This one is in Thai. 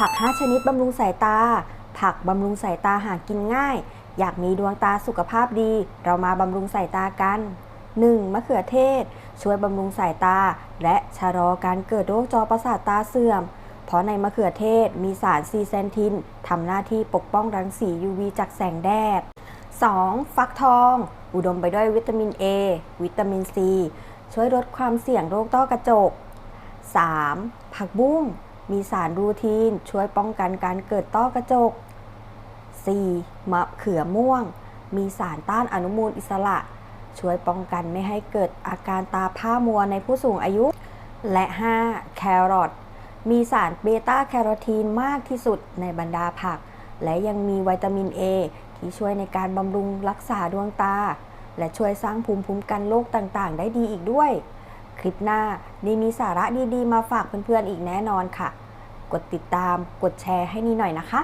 ผัก 5 ชนิดบำรุงสายตา ผักบำรุงสายตาหากินง่าย อยากมีดวงตาสุขภาพดี เรามาบำรุงสายตากัน 1. มะเขือเทศ ช่วยบำรุงสายตา และชะลอการเกิดโรคจอประสาทตาเสื่อม เพราะในมะเขือเทศมีสารซีเซนทินทำหน้าที่ปกป้องรังสี UV จากแสงแดด 2. ฟักทอง อุดมไปด้วยวิตามิน A วิตามิน C ช่วยลดความเสี่ยงโรคต้อกระจก 3. ผักบุ้ง มีสารรูทีน ช่วยป้องกันการเกิดต้อกระจก 4. มะเขือม่วง มีสารต้านอนุมูลอิสระ ช่วยป้องกันไม่ให้เกิดอาการตาผ้ามัวในผู้สูงอายุ และ 5. แครอทมีสารเบต้าแคโรทีนมากที่สุดในบรรดาผัก และยังมีวิตามิน A ที่ช่วยในการบำรุงรักษาดวงตา และช่วยสร้างภูมิคุ้มกันโรคต่างๆ ได้ดีอีกด้วย คลิปหน้านีมีสาระดีๆ มาฝากเพื่อนๆอีกแน่นอนค่ะ กดติดตามกดแชร์ให้นี่หน่อยนะคะ